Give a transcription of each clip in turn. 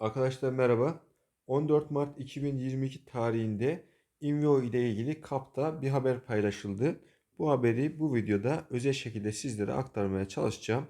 Arkadaşlar merhaba. 14 Mart 2022 tarihinde Invio ile ilgili KAP'ta bir haber paylaşıldı. Bu haberi bu videoda özel şekilde sizlere aktarmaya çalışacağım.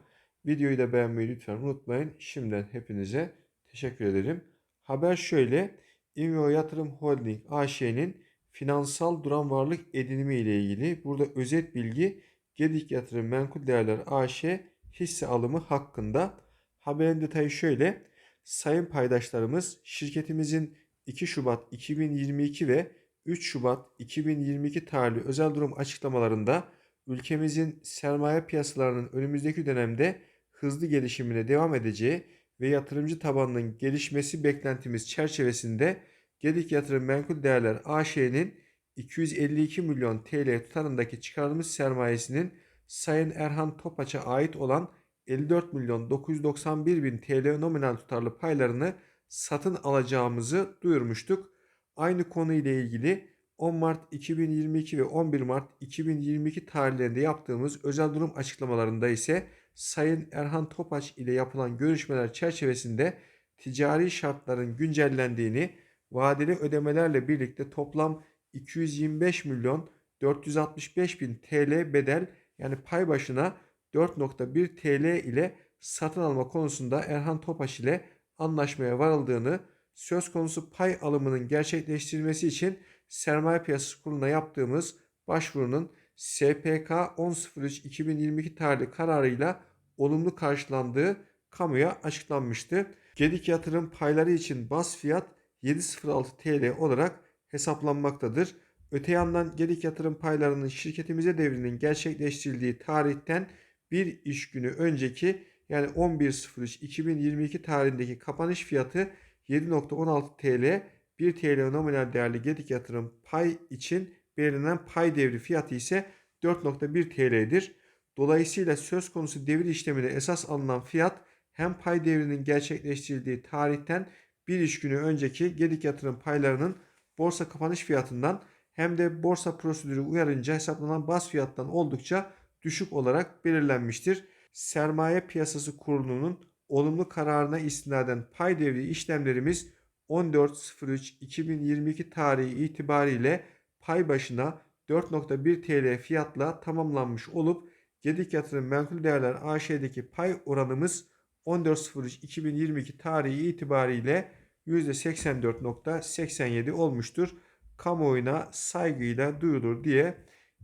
Videoyu da beğenmeyi lütfen unutmayın. Şimdiden hepinize teşekkür ederim. Haber şöyle. Invio Yatırım Holding AŞ'nin finansal duran varlık edinimi ile ilgili. Burada özet bilgi Gedik Yatırım Menkul Değerler AŞ hisse alımı hakkında. Haberin detayı şöyle. Sayın paydaşlarımız şirketimizin 2 Şubat 2022 ve 3 Şubat 2022 tarihli özel durum açıklamalarında ülkemizin sermaye piyasalarının önümüzdeki dönemde hızlı gelişimine devam edeceği ve yatırımcı tabanının gelişmesi beklentimiz çerçevesinde Gedik Yatırım Menkul Değerler AŞ'nin 252 milyon TL tutarındaki çıkarılmış sermayesinin Sayın Erhan Topaç'a ait olan 54 milyon 991 bin TL nominal tutarlı paylarını satın alacağımızı duyurmuştuk. Aynı konu ile ilgili 10 Mart 2022 ve 11 Mart 2022 tarihlerinde yaptığımız özel durum açıklamalarında ise Sayın Erhan Topaç ile yapılan görüşmeler çerçevesinde ticari şartların güncellendiğini, vadeli ödemelerle birlikte toplam 225 milyon 465 bin TL bedel yani pay başına 4.1 TL ile satın alma konusunda Erhan Topaş ile anlaşmaya varıldığını, söz konusu pay alımının gerçekleştirilmesi için Sermaye Piyasası Kurulu'na yaptığımız başvurunun SPK 10.03.2022 tarihli kararıyla olumlu karşılandığı kamuya açıklanmıştı. Gedik yatırım payları için bas fiyat 7.06 TL olarak hesaplanmaktadır. Öte yandan Gedik yatırım paylarının şirketimize devrinin gerçekleştirildiği tarihten bir iş günü önceki yani 11.03.2022 tarihindeki kapanış fiyatı 7.16 TL 1 TL nominal değerli Gedik yatırım pay için belirlenen pay devri fiyatı ise 4.1 TL'dir. Dolayısıyla söz konusu devir işlemine esas alınan fiyat hem pay devrinin gerçekleştirildiği tarihten bir iş günü önceki Gedik yatırım paylarının borsa kapanış fiyatından hem de borsa prosedürü uyarınca hesaplanan baz fiyattan oldukça düşük olarak belirlenmiştir. Sermaye Piyasası Kurulu'nun olumlu kararına istinaden pay devri işlemlerimiz 14.03.2022 tarihi itibariyle pay başına 4.1 TL fiyatla tamamlanmış olup Gedik Yatırım Menkul Değerler AŞ'deki pay oranımız 14.03.2022 tarihi itibariyle %84.87 olmuştur. Kamuoyuna saygıyla duyulur diye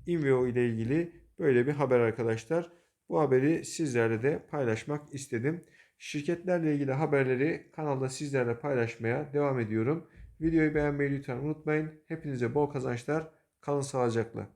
Inveo ile ilgili Böyle bir haber arkadaşlar. Bu haberi sizlerle de paylaşmak istedim. Şirketlerle ilgili haberleri kanalda sizlerle paylaşmaya devam ediyorum. Videoyu beğenmeyi lütfen unutmayın. Hepinize bol kazançlar. Kalın sağlıcakla.